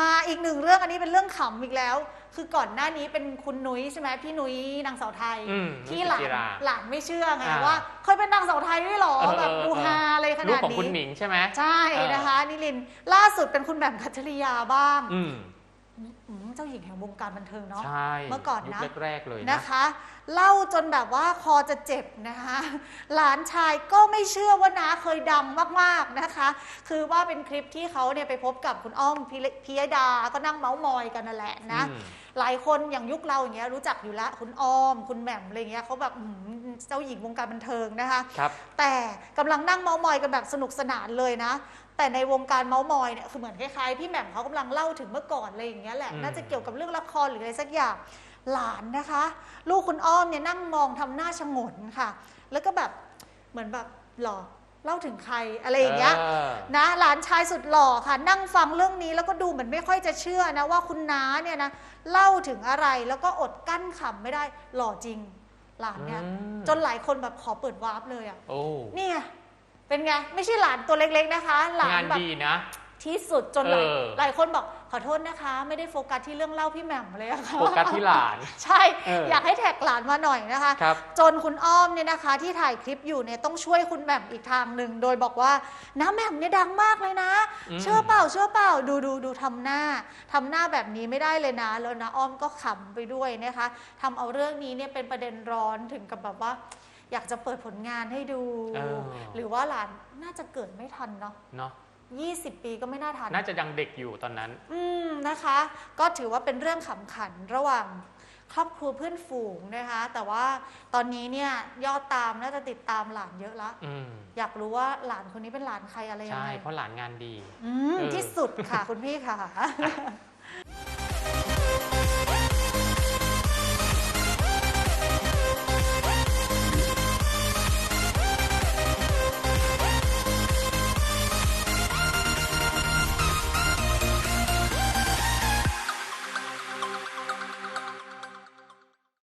มาอีกหนึ่งเรื่องอันนี้เป็นเรื่องขำอีกแล้ว คือก่อนหน้านี้เป็นคุณนุ้ยใช่ไหมพี่นุ้ยนางสาวไทย อืมที่หลานุ้ยจินราหลานไม่เชื่อไงอ่า ว่าเคยเป็นนางสาวไทยด้วยเหรอเออแบบดูเออฮาอะไรขลูนากดของนี้ คุณหนิงใช่ไหม ใช่เออ นะคะนิลินทร์ล่าสุดเป็นคุณแหม่มคัจฉริยาบ้างอืม อืม เจ้าหญิงแห่งวงการบันเทิงเนาะใช่เมื่อก่อนนะยุคแรกๆเลยนะนะคะ เล่าจนแบบว่าคอจะเจ็บนะคะ หลานชายก็ไม่เชื่อว่าน้าเคยดังมากๆนะคะ คือว่าเป็นคลิปที่เขาเนี่ยไปพบกับคุณอ้อมพิริพิยดาก็นั่งเมาส์มอยกันนั่นแหละนะอืมหลายคนอย่างยุคเราอย่างเงี้ยรู้จักอยู่แล้วคุณอ้อม คุณแหม่มอะไรเงี้ยเขาแบบอื้อหือ เจ้าหญิงวงการบันเทิงนะคะครับแต่กำลังนั่งเมาส์มอยกันแบบสนุกสนานเลยนะ แต่ในวงการเมาส์มอยเนี่ยคือเหมือนคล้ายๆพี่แหม่มเขากำลังเล่าถึงเมื่อก่อนอะไรอย่างเงี้ยแหละอืมน่าจะเกี่ยวกับเรื่องละครหรืออะไรสักอย่างหลานนะคะ ลูกคุณอ้อมเนี่ยนั่งมองทำหน้าชงนค่ะ แล้วก็แบบเหมือนแบบหรอเล่าถึงใครอะไรอย่างเงี้ยออนะหลานชายสุดหล่อค่ะ นั่งฟังเรื่องนี้แล้วก็ดูเหมือนไม่ค่อยจะเชื่อนะว่าคุณน้าเนี่ยนะเล่าถึงอะไรแล้วก็อดกั้นขำไม่ได้หล่อจริง หลานเนี่ย อืม จนหลายคนแบบขอเปิดวาร์ปเลยอะโอ้เนี่ยเป็นไง ไม่ใช่หลานตัวเล็กๆนะคะ หลานงานแบบ ดีนะ ที่สุดจนหลายเออหลายคนบอกขอโทษนะคะ ไม่ได้โฟกัสที่เรื่องเล่าพี่แหม่มเลยอะค่ะโฟกัสที่หลานใช่เออ อยากให้แท็กหลานมาหน่อยนะคะ ครับ จนคุณอ้อมเนี่ยนะคะที่ถ่ายคลิปอยู่เนี่ยต้องช่วยคุณแหม่มอีกทางหนึ่ง โดยบอกว่าน้าแหม่มเนี่ยดังมากเลยนะ อืม เชื่อเปล่าเชื่อเปล่าดูดูดูทำหน้าทำหน้าแบบนี้ไม่ได้เลยนะ แล้วนะอ้อมก็ขำไปด้วยนะคะทำเอาเรื่องนี้เนี่ยเป็นประเด็นร้อนถึงกับแบบว่า อยากจะเปิดผลงานให้ดู เออ หรือว่าหลานน่าจะเกิดไม่ทันเนาะ เนาะ 20 ปีก็ไม่น่าทัน น่าจะยังเด็กอยู่ตอนนั้น อืมนะคะ ก็ถือว่าเป็นเรื่องขำขันระหว่างครอบครัวเพื่อนฝูงนะคะ แต่ว่าตอนนี้เนี่ยยอดตามน่าจะติดตามหลานเยอะละอืมอยากรู้ว่าหลานคนนี้เป็นหลานใครอะไรยังใช่ไงเพราะหลานงานดี อืมเออ ที่สุดค่ะ คุณพี่ค่ะ